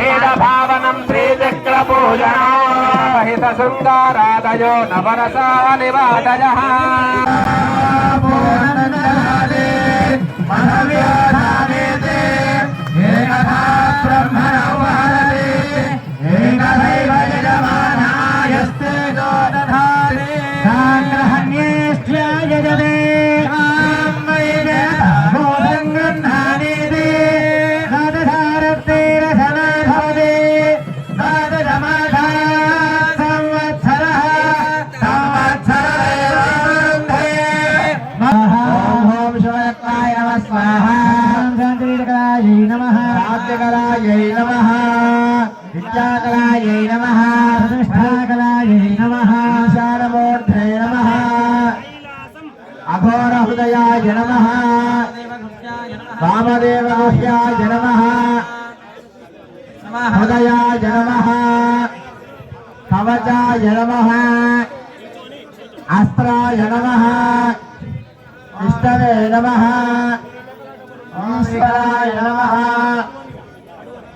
భేదభావనం శ్రీచక్రపూజనం హిత శృంగారాదయో నవరసా నివాదయ. రాజ్యకరాయై నమ. విద్యాకరాయై నమ. ప్రతిష్టాకరాయై నమ. శారమూర్ధే నమ. అఘోరహృదయాయ నమ. వామదేవ నమ. హృదయాయ నమ. కవచాయ నమ. అస్త్రాయ నమ. ఇష్టవే నమ. ఈశ్వరాయ నమ.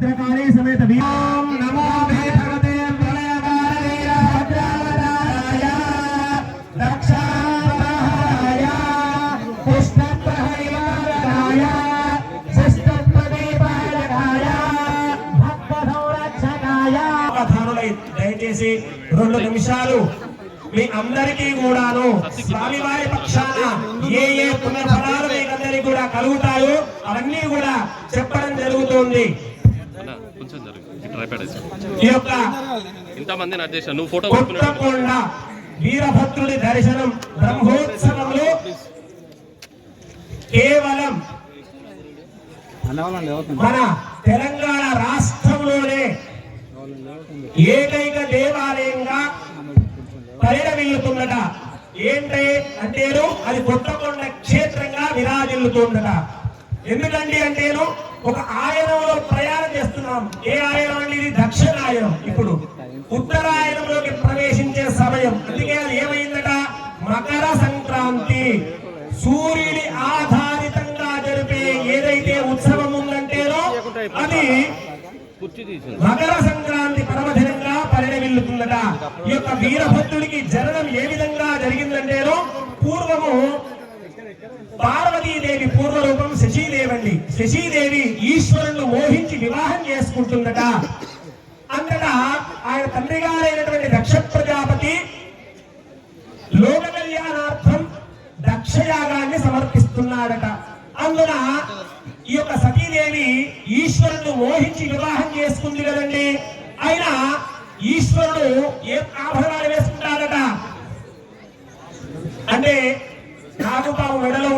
భద్రకాళి సమేత వీరం నమో భగవతే భక్త సంరక్షకాయ దయచేసి రెండు నిమిషాలు మీ అందరికీ కూడాను స్వామివారి పక్షాన ఏ ఏ పుణ్యఫలాలు మీకందరికీ కూడా కలుగుతాయో అవన్నీ కూడా చెప్పడం జరుగుతుంది. ఈ యొక్క ఇంతమందిని అధ్యక్ష నువ్వు ఫోటో వీరభద్రుడి దర్శనం బ్రహ్మోత్సవంలో కేవలం మన తెలంగాణ రాష్ట్రంలోనే ఏకైక దేవాలయంగా పరిణమిల్లుతుందట ఏంటి అంటేను అది కొత్తకొండ క్షేత్రంగా విరాజిల్లుతుందట. ఎందుకండి అంటేను ఒక ఆయనంలో ప్రయాణం చేస్తున్నాం ఏ ఆయనం అండి ఇది దక్షిణాయనం. ఇప్పుడు ఉత్తరాయణంలోకి ప్రవేశించే సమయం. అందుకే అది ఏమైందట? మకర సంక్రాంతి. సూర్యుడి ఆధారితంగా జరిపే ఏదైతే ఉత్సవం ఉందంటేనో అది మకర సంక్రాంతి పర్వదినంగా పరిణమిల్లుతుందట. ఈ యొక్క వీరభద్రుడికి జననం ఏ విధంగా జరిగిందంటేనో పూర్వము పార్వతీదేవి పూర్వరూపం శశి శశీదేవి ఈశ్వరుణ్ణి మోహించి వివాహం చేసుకుంటుందట. అంతటా ఆయన తండ్రి గారైనటువంటి దక్ష ప్రజాపతి లోక కళ్యాణార్థం దక్షయాగాన్ని సమర్పిస్తున్నాడట. అందున ఈ యొక్క సతీదేవి ఈశ్వరుడు మోహించి వివాహం చేసుకుంది కదండి. ఆయన ఈశ్వరుడు ఏ ఆభరణాలు వేసుకుంటాడట? అంటే నాగుపాము మెడలో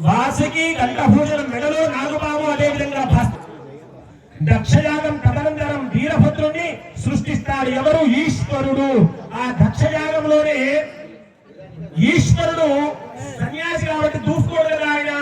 వాసుకి కంఠభూషణం మెడలో నాగుపాము అదే విధంగా దక్షయాగం తదనంతరం వీరభద్రుణ్ణి సృష్టిస్తాడు ఎవరు? ఈశ్వరుడు. ఆ దక్షయాగంలోనే ఈశ్వరుడు సన్యాసి కాబట్టి చూసుకోడు కదా ఆయన.